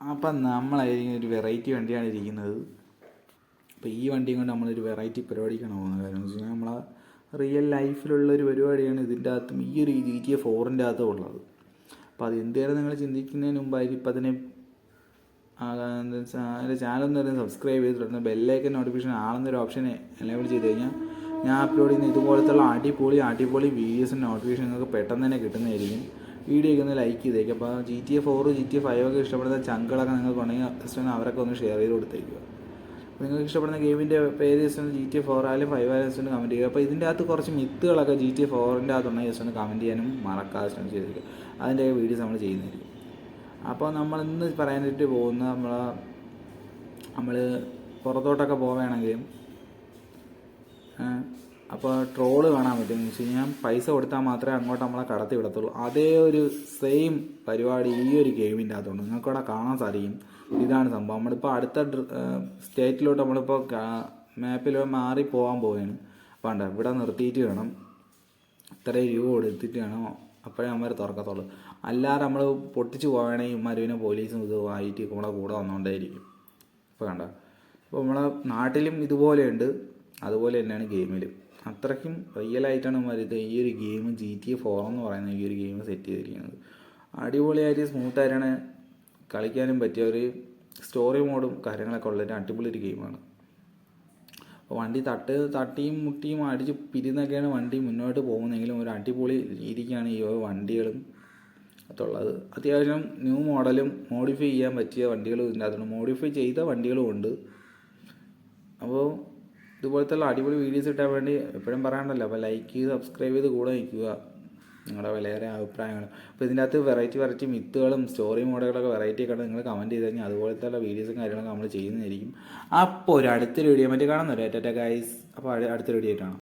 അപ്പം നമ്മളായിരിക്കും ഒരു വെറൈറ്റി വണ്ടിയാണ് ഇരിക്കുന്നത്. അപ്പോൾ ഈ വണ്ടിയും കൊണ്ട് നമ്മളൊരു വെറൈറ്റി പരിപാടിക്കാണ് പോകുന്നത് കാരണം എന്ന് വെച്ച് കഴിഞ്ഞാൽ നമ്മളെ റിയൽ ലൈഫിലുള്ള ഒരു പരിപാടിയാണ് ഇതിന്റെ അകത്തും ഈ ഒരു ജി ടി എ ഫോറിന്റെ അകത്തും ഉള്ളത് അപ്പോൾ അത് എന്തുവരെ നിങ്ങൾ ചിന്തിക്കുന്നതിന് മുമ്പായിരിക്കും ഇപ്പം അതിനെ അതിന്റെ ചാനൽ എന്ന് പറയുന്നത് സബ്സ്ക്രൈബ് ചെയ്തിട്ടുണ്ട് ബെല്ലേക്ക് നോട്ടിഫിക്കേഷൻ ആണെന്നൊരു ഓപ്ഷൻ എനേബിൾ ചെയ്ത് കഴിഞ്ഞാൽ ഞാൻ അപ്ലോഡ് ചെയ്യുന്ന ഇതുപോലത്തുള്ള അടിപൊളി അടിപൊളി വീഡിയോസിന്റെ നോട്ടിഫിക്കേഷൻ നിങ്ങൾക്ക് പെട്ടെന്ന് തന്നെ കിട്ടുന്നതായിരിക്കും. വീഡിയോ ഒക്കെ ഒന്ന് ലൈക്ക് ചെയ്തേക്കുക അപ്പോൾ G T A four G T A five ഒക്കെ ഇഷ്ടപ്പെടുന്ന ചങ്കളൊക്കെ നിങ്ങൾക്ക് ഉണ്ടെങ്കിൽ ജസ്റ്റ് അവരൊക്കെ ഒന്ന് ഷെയർ ചെയ്ത് കൊടുത്തേക്കുക നിങ്ങൾക്ക് ഇഷ്ടപ്പെടുന്ന ഗെയിമിന്റെ പേര് just G T A four ആയാലും ഫൈവ് ആയാലും ജസ്റ്റ് കമന്റ് ചെയ്യുക. അപ്പോൾ ഇതിന്റെ അകത്ത് കുറച്ച് മിത്തുകളൊക്കെ ജി ടി എ ഫോറിന്റെ അകത്തുണ്ടെങ്കിൽ ജസ്റ്റ് ഒന്ന് കമന്റ് ചെയ്യാനും മറക്കാതെ ശ്രമിച്ച് ചെയ്തേക്കുക അതിന്റെ വീഡിയോസ് നമ്മൾ ചെയ്യുന്നതായിരിക്കും. അപ്പോൾ നമ്മൾ ഇന്ന് പറയാനായിട്ട് പോകുന്ന നമ്മൾ നമ്മൾ പുറത്തോട്ടൊക്കെ പോവുകയാണെങ്കിലും അപ്പോൾ ട്രോൾ കാണാൻ പറ്റും. എന്ന് വെച്ച് കഴിഞ്ഞാൽ പൈസ കൊടുത്താൽ മാത്രമേ അങ്ങോട്ട് നമ്മളെ കടത്തി വിടത്തുള്ളൂ. അതേ ഒരു സെയിം പരിപാടി ഈ ഒരു ഗെയിമിന്റെ അകത്തുണ്ട്. നിങ്ങൾക്കവിടെ കാണാൻ സാധിക്കും. ഇതാണ് സംഭവം. നമ്മളിപ്പോൾ അടുത്ത സ്റ്റേറ്റിലോട്ട് നമ്മളിപ്പോൾ മാപ്പിൽ മാറി പോകാൻ പോവുകയാണ്. വേണ്ട ഇവിടെ നിർത്തിയിട്ട് വേണം. ഇത്രയും രൂപ കൊടുത്തിട്ട് വേണം അപ്പോഴേ അമ്മമാർ തുറക്കത്തുള്ളൂ. അല്ലാതെ നമ്മൾ പൊട്ടിച്ച് പോവുകയാണെങ്കിൽ മരുവിനെ പോലീസും ഇത് ആയിട്ട് നമ്മളെ കൂടെ വന്നുകൊണ്ടേയിരിക്കും ഇപ്പോൾ കണ്ട അപ്പോൾ നമ്മളെ നാട്ടിലും ഇതുപോലെയുണ്ട്. അതുപോലെ തന്നെയാണ് ഗെയിമിലും അത്രയ്ക്കും റിയലായിട്ടാണ് മരുത് ഈ ഒരു game G T A four എന്ന് പറയുന്ന ഈ ഒരു ഗെയിം സെറ്റ് ചെയ്തിരിക്കുന്നത്. അടിപൊളിയായിട്ട് സ്മൂത്തായിട്ടാണ് കളിക്കാനും പറ്റിയ ഒരു സ്റ്റോറി മോഡും കാര്യങ്ങളൊക്കെ ഉള്ളൊരു അടിപൊളി ഒരു ഗെയിമാണ് അപ്പോൾ വണ്ടി തട്ട് തട്ടിയും മുട്ടിയും അടിച്ച് പിരിന്നൊക്കെയാണ് വണ്ടി മുന്നോട്ട് പോകുന്നതെങ്കിലും ഒരു അടിപൊളി രീതിക്കാണ് ഈ വണ്ടികളും അതുള്ളത് അത്യാവശ്യം ന്യൂ മോഡലും മോഡിഫൈ ചെയ്യാൻ പറ്റിയ വണ്ടികളും ഇതിന്റെ അകത്തുണ്ട്. മോഡിഫൈ ചെയ്ത വണ്ടികളും ഉണ്ട്. അപ്പോൾ ഇതുപോലത്തെ അടിപൊളി വീഡിയോസ് കിട്ടാൻ വേണ്ടി എപ്പോഴും പറയാണ്ടല്ലോ അപ്പോൾ ലൈക്ക് ചെയ്ത് സബ്സ്ക്രൈബ് ചെയ്ത് കൂടെ നിൽക്കുക. നിങ്ങളുടെ വിലയേറെ അഭിപ്രായങ്ങൾ. അപ്പോൾ ഇതിന്റെ അകത്ത് വെറൈറ്റി വെറൈറ്റി മിത്തുകളും സ്റ്റോറി മോഡലുകളൊക്കെ വെറൈറ്റി ഒക്കെ നിങ്ങൾ കമന്റ് ചെയ്ത് കഴിഞ്ഞാൽ അതുപോലത്തെ വീഡിയോസും കാര്യങ്ങളൊക്കെ നമ്മൾ ചെയ്യുന്നതായിരിക്കും. അപ്പോൾ ഒരു അടുത്തൊരു വീഡിയോ മറ്റേ കാണുന്നല്ലോ ഏറ്റ ഗൈസ് അപ്പോൾ അടുത്തൊരു വീഡിയോ ആയിട്ടാണ്